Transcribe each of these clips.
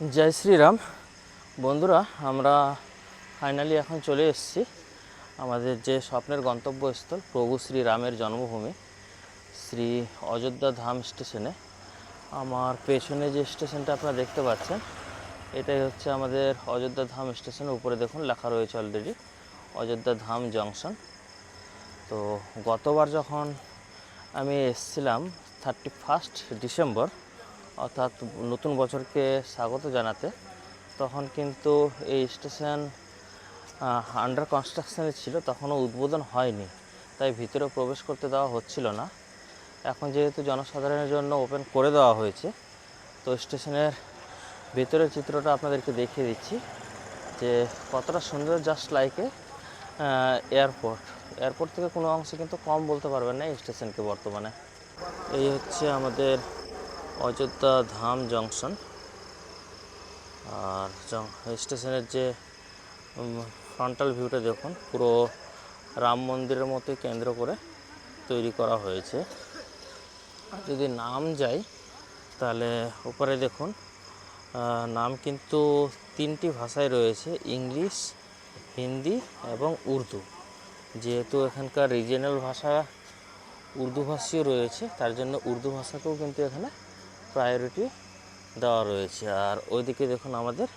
জয় শ্রীরাম। বন্ধুরা, আমরা ফাইনালি এখন চলে এসেছি আমাদের যে স্বপ্নের গন্তব্যস্থল, প্রভু শ্রী রামের জন্মভূমি, শ্রী অযোধ্যা ধাম স্টেশনে। আমার পেছনে যে স্টেশনটা আপনারা দেখতে পাচ্ছেন, এটাই হচ্ছে আমাদের অযোধ্যা ধাম স্টেশনের উপরে দেখুন, লেখা রয়েছে অলরেডি অযোধ্যা ধাম জংশন। তো গতবার যখন আমি এসছিলাম থার্টি ফার্স্ট ডিসেম্বর অর্থাৎ নতুন বছরকে স্বাগত জানাতে, তখন কিন্তু এই স্টেশন আন্ডার কনস্ট্রাকশনে ছিল, তখনও উদ্বোধন হয়নি। তাই ভিতরে প্রবেশ করতে দেওয়া হচ্ছিল না। এখন যেহেতু জনসাধারণের জন্য ওপেন করে দেওয়া হয়েছে, তো স্টেশনের ভেতরের চিত্রটা আপনাদেরকে দেখিয়ে দিচ্ছি যে কতটা সুন্দর জাস্ট লাইকে এয়ারপোর্ট এয়ারপোর্ট থেকে কোনো অংশে কিন্তু কম বলতে পারবেন না এই স্টেশনকে বর্তমানে। এই হচ্ছে আমাদের অযোধ্যা ধাম জংশন। আর স্টেশনের যে ফ্রন্টাল ভিউটা দেখুন, পুরো রাম মন্দিরের মতোই কেন্দ্র করে তৈরি করা হয়েছে। আর যদি নাম যাই, তাহলে উপরে দেখুন নাম কিন্তু তিনটি ভাষায় রয়েছে, ইংলিশ, হিন্দি এবং উর্দু। যেহেতু এখানকার রিজিয়নাল ভাষা উর্দুভাষীও রয়েছে, তার জন্য উর্দু ভাষাকেও কিন্তু এখানে প্রায়োরিটি দেওয়া রয়েছে। আর ওইদিকে দেখুন আমাদের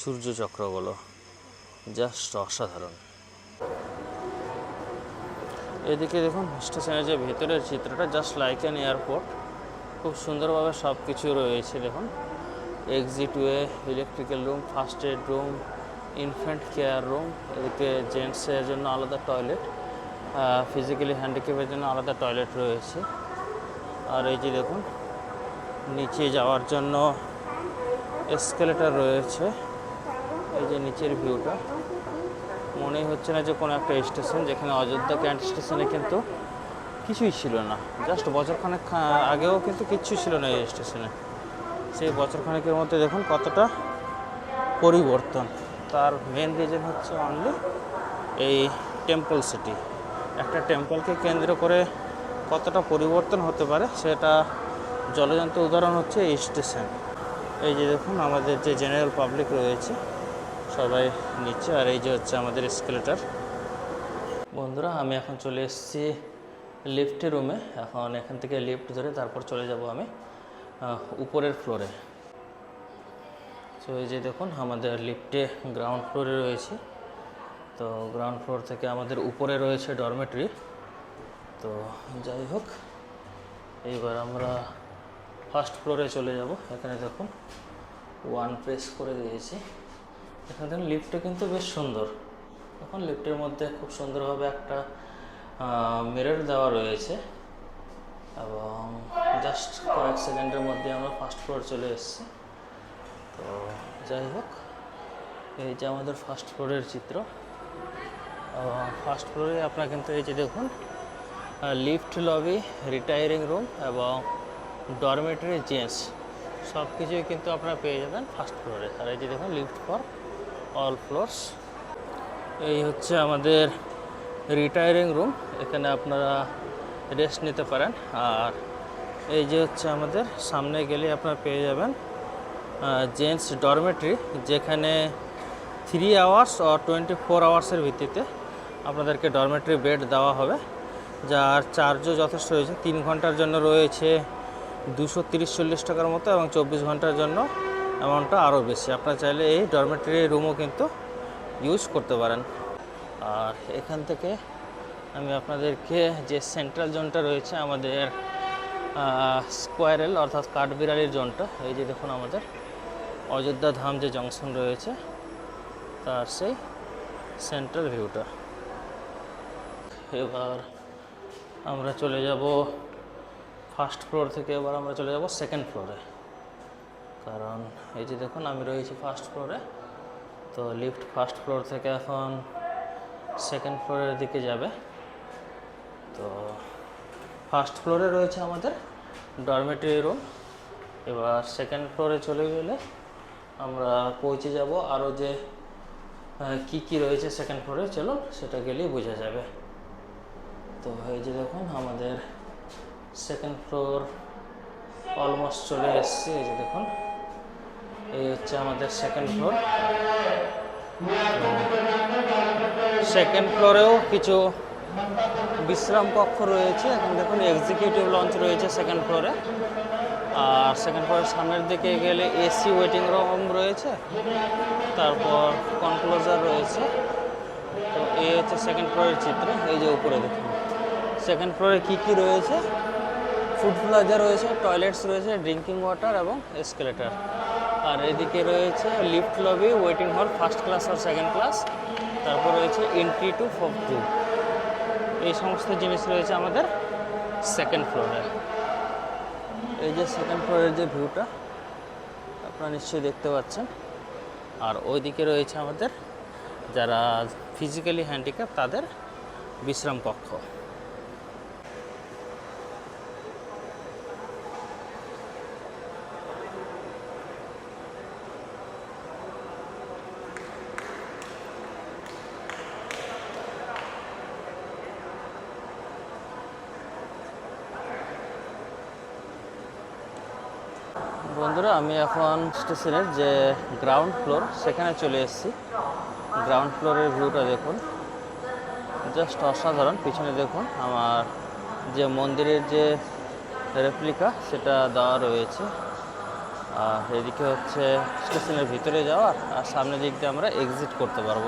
সূর্যচক্রগুলো জাস্ট অসাধারণ। এদিকে দেখুন স্টেশনের যে ভেতরের চিত্রটা জাস্ট লাইক অ্যান এয়ারপোর্ট খুব সুন্দরভাবে সব কিছু রয়েছে দেখুন। Exit way electrical room first aid room infant care room এদিকে জেন্টসের জন্য আলাদা টয়লেট ফিজিক্যালি হ্যান্ডিক্যাপের জন্য আলাদা টয়লেট রয়েছে। আর এই যে দেখুন নিচে যাওয়ার জন্য এসকেলেটার রয়েছে। এই যে নিচের ভিউটা মনে হচ্ছে না যে কোনো একটা স্টেশন যেখানে অযোধ্যা ক্যান্ট স্টেশনে কিন্তু কিছুই ছিল না। জাস্ট বছরখানেক আগেও কিন্তু কিচ্ছু ছিল না এই স্টেশনে সেই বছরখানেকের মধ্যে দেখুন কতটা পরিবর্তন। তার মেন রিজন হচ্ছে অনলি এই টেম্পল সিটি একটা টেম্পলকে কেন্দ্র করে কতটা পরিবর্তন হতে পারে সেটা জলজন্ত উদাহরণ হচ্ছে এই স্টেশন। এই যে দেখুন, আমাদের যে জেনারেল পাবলিক রয়েছে, সবাই নিচে আর এই যে হচ্ছে আমাদের স্কেলেটার বন্ধুরা, আমি এখন চলে এসেছি লিফটের রুমে এখন এখান থেকে লিফট ধরে তারপর চলে যাব আমি উপরের ফ্লোরে তো এই যে দেখুন, আমাদের লিফটে গ্রাউন্ড ফ্লোরে রয়েছে। তো গ্রাউন্ড ফ্লোর থেকে আমাদের উপরে রয়েছে ডরমেটরি তো যাই হোক, এইবার আমরা ফার্স্ট ফ্লোরে চলে যাব। এখানে দেখুন, ওয়ান প্রেস করে দিয়েছি। এখানে দেখুন, লিফটটা কিন্তু বেশ সুন্দর। এখন লিফটের মধ্যে খুব সুন্দরভাবে একটা মিরর দেওয়া রয়েছে এবং জাস্ট কয়েক সেকেন্ডের মধ্যে আমরা ফার্স্ট ফ্লোর চলে এসেছি। তো যাই হোক, এই যে আমাদের ফার্স্ট ফ্লোরের চিত্র। ফার্স্ট ফ্লোরে আপনারা কিন্তু এই যে দেখুন লিফট লবি রিটায়ারিং রুম এবং ডরমেটরি জেন্টস সব কিছুই কিন্তু আপনারা পেয়ে যাবেন ফার্স্ট ফ্লোরে আর এই যে দেখুন লিফট ফর অল ফ্লোরস এই হচ্ছে আমাদের রিটায়ারিং রুম এখানে আপনারা রেস্ট নিতে পারেন। আর এই যে হচ্ছে আমাদের, সামনে গেলে আপনারা পেয়ে যাবেন জেন্টস ডরমেটরি যেখানে থ্রি আওয়ার্স ও টোয়েন্টি ফোর আওয়ার্সের ভিত্তিতে আপনাদেরকে ডরমেটরি বেড দেওয়া হবে। যার চার্জও যথেষ্ট রয়েছে। তিন ঘণ্টার জন্য রয়েছে দুশো তিরিশ চল্লিশ টাকার মতো এবং চব্বিশ ঘণ্টার জন্য অ্যামাউন্টটা আরও বেশি। আপনারা চাইলে এই ডরমেটরি রুমও কিন্তু ইউজ করতে পারেন। আর এখান থেকে আমি আপনাদেরকে যে সেন্ট্রাল জোনটা রয়েছে আমাদের স্কোয়ারেল অর্থাৎ কাঠবিড়ালির জোনটা এই যে দেখুন আমাদের অযোধ্যা ধাম যে জংশন রয়েছে, তার সেই সেন্ট্রাল ভিউটা এবার আমরা চলে যাব ফার্স্ট ফ্লোর থেকে এবার আমরা চলে যাব সেকেন্ড ফ্লোরে। কারণ এই যে দেখুন, আমি রয়েছি ফার্স্ট ফ্লোরে। তো লিফট ফার্স্ট ফ্লোর থেকে এখন সেকেন্ড ফ্লোরের দিকে যাবে। তো ফার্স্ট ফ্লোরে রয়েছে আমাদের ডরমেটরি রুম। এবার সেকেন্ড ফ্লোরে চলে গেলে আমরা পৌঁছে যাব আরও যে কি কি রয়েছে সেকেন্ড ফ্লোরে। চলুন, সেটা গেলেই বোঝা যাবে। তো এই যে দেখুন, আমাদের সেকেন্ড ফ্লোর অলমোস্ট চলে এসেছি এই যে দেখুন। এই হচ্ছে আমাদের সেকেন্ড ফ্লোর সেকেন্ড ফ্লোরেও কিছু বিশ্রাম কক্ষ রয়েছে। এখন দেখুন এক্সিকিউটিভ লঞ্চ রয়েছে সেকেন্ড ফ্লোরে আর সেকেন্ড ফ্লোরের সামনের দিকে গেলে এসি ওয়েটিং রুম রয়েছে। তারপর কনক্লোজার রয়েছে। তো এই হচ্ছে সেকেন্ড ফ্লোরের চিত্র। এই যে উপরে দেখুন। সেকেন্ড ফ্লোরে কি কি রয়েছে? ফুড প্লাজা রয়েছে টয়লেটস রয়েছে ড্রিঙ্কিং ওয়াটার এবং এসকেলেটার আর এদিকে রয়েছে lift lobby waiting hall first class আর সেকেন্ড ক্লাস তারপর রয়েছে এন্ট্রি টু ফোর টু এই সমস্ত জিনিস রয়েছে আমাদের সেকেন্ড ফ্লোরে এই যে সেকেন্ড ফ্লোরের যে ভিউটা আপনারা নিশ্চয়ই দেখতে পাচ্ছেন। আর ওইদিকে রয়েছে আমাদের যারা ফিজিক্যালি হ্যান্ডিক্যাপ তাদের বিশ্রাম কক্ষ। বন্ধুরা, আমি এখন স্টেশনের যে গ্রাউন্ড ফ্লোর সেখানে চলে এসেছি। গ্রাউন্ড ফ্লোরের ভিউটা দেখুন। জাস্ট অসাধারণ। পিছনে দেখুন, আমার যে মন্দিরের যে রেপ্লিকা সেটা দেওয়া রয়েছে। আর এদিকে হচ্ছে স্টেশনের ভিতরে যাওয়ার, আর সামনের দিক দিয়ে আমরা এক্সিট করতে পারব।